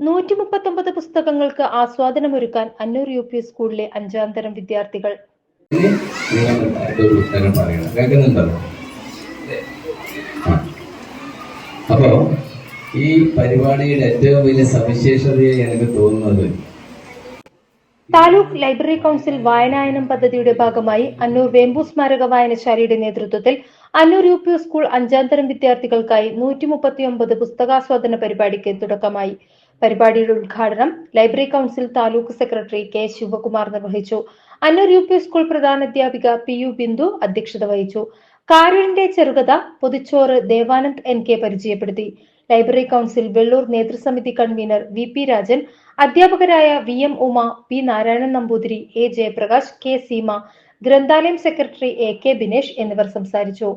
നൂറ്റി മുപ്പത്തൊമ്പത് പുസ്തകങ്ങൾക്ക് ആസ്വാദനമൊരുക്കാൻ അന്നൂർ യു പി സ്കൂളിലെ അഞ്ചാം തരം വിദ്യാർത്ഥികൾ. അപ്പോ ഈ പരിപാടിയുടെ ഏറ്റവും വലിയ സവിശേഷതയെ എനിക്ക് തോന്നുന്നത് താലൂക്ക് ലൈബ്രറി കൗൺസിൽ വായനായനം പദ്ധതിയുടെ ഭാഗമായി അന്നൂർ വേമ്പു സ്മാരക വായനശാലയുടെ നേതൃത്വത്തിൽ അന്നൂർ യു പി സ്കൂൾ അഞ്ചാം തരം വിദ്യാർത്ഥികൾക്കായി നൂറ്റി മുപ്പത്തിയൊമ്പത് പുസ്തകാസ്വാദന പരിപാടിക്ക് തുടക്കമായി. പരിപാടിയുടെ ഉദ്ഘാടനം library council taluk secretary K Sivakumar നിർവഹിച്ചു. അന്നൂർ യു പി സ്കൂൾ പ്രധാനാധ്യാപിക പി യു ബിന്ദു അധ്യക്ഷത വഹിച്ചു. കാരൂരിന്റെ ചെറുകഥ പൊതിച്ചോറ് ദേവാനന്ദ് എൻ കെ പരിചയപ്പെടുത്തി. ലൈബ്രറി കൗൺസിൽ വെള്ളൂർ നേതൃസമിതി കൺവീനർ വി പി രാജൻ അധ്യാപകരായ V M Uma P Narayanan Namboothiri A Jayaprakash K Seema ഗ്രന്ഥാലയം secretary A K Binesh എന്നിവർ സംസാരിച്ചു.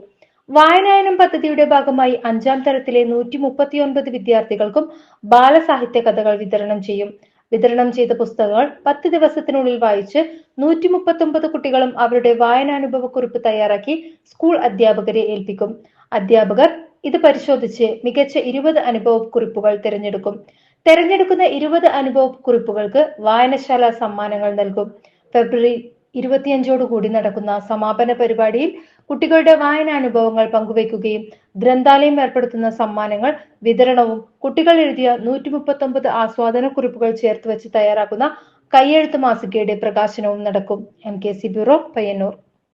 വായനായനം പദ്ധതിയുടെ ഭാഗമായി അഞ്ചാം തരത്തിലെ നൂറ്റി മുപ്പത്തിയൊൻപത് വിദ്യാർത്ഥികൾക്കും ബാലസാഹിത്യ കഥകൾ വിതരണം ചെയ്യും. വിതരണം ചെയ്ത പുസ്തകങ്ങൾ പത്ത് ദിവസത്തിനുള്ളിൽ വായിച്ച് നൂറ്റി മുപ്പത്തൊമ്പത് കുട്ടികളും അവരുടെ വായനാനുഭവക്കുറിപ്പ് തയ്യാറാക്കി സ്കൂൾ അധ്യാപകരെ ഏൽപ്പിക്കും. അധ്യാപകർ ഇത് പരിശോധിച്ച് മികച്ച ഇരുപത് അനുഭവക്കുറിപ്പുകൾ തിരഞ്ഞെടുക്കും. തിരഞ്ഞെടുക്കുന്ന ഇരുപത് അനുഭവക്കുറിപ്പുകൾക്ക് വായനശാല സമ്മാനങ്ങൾ നൽകും. ഫെബ്രുവരി ഇരുപത്തിയഞ്ചോടുകൂടി നടക്കുന്ന സമാപന പരിപാടിയിൽ കുട്ടികളുടെ വായനാനുഭവങ്ങൾ പങ്കുവയ്ക്കുകയും ഗ്രന്ഥാലയം ഏർപ്പെടുത്തുന്ന സമ്മാനങ്ങൾ വിതരണവും കുട്ടികൾ എഴുതിയ നൂറ്റി മുപ്പത്തൊമ്പത് ആസ്വാദന കുറിപ്പുകൾ ചേർത്ത് വെച്ച് തയ്യാറാക്കുന്ന കയ്യെഴുത്ത് മാസികയുടെ പ്രകാശനവും നടക്കും. M K C bureau Payyanur.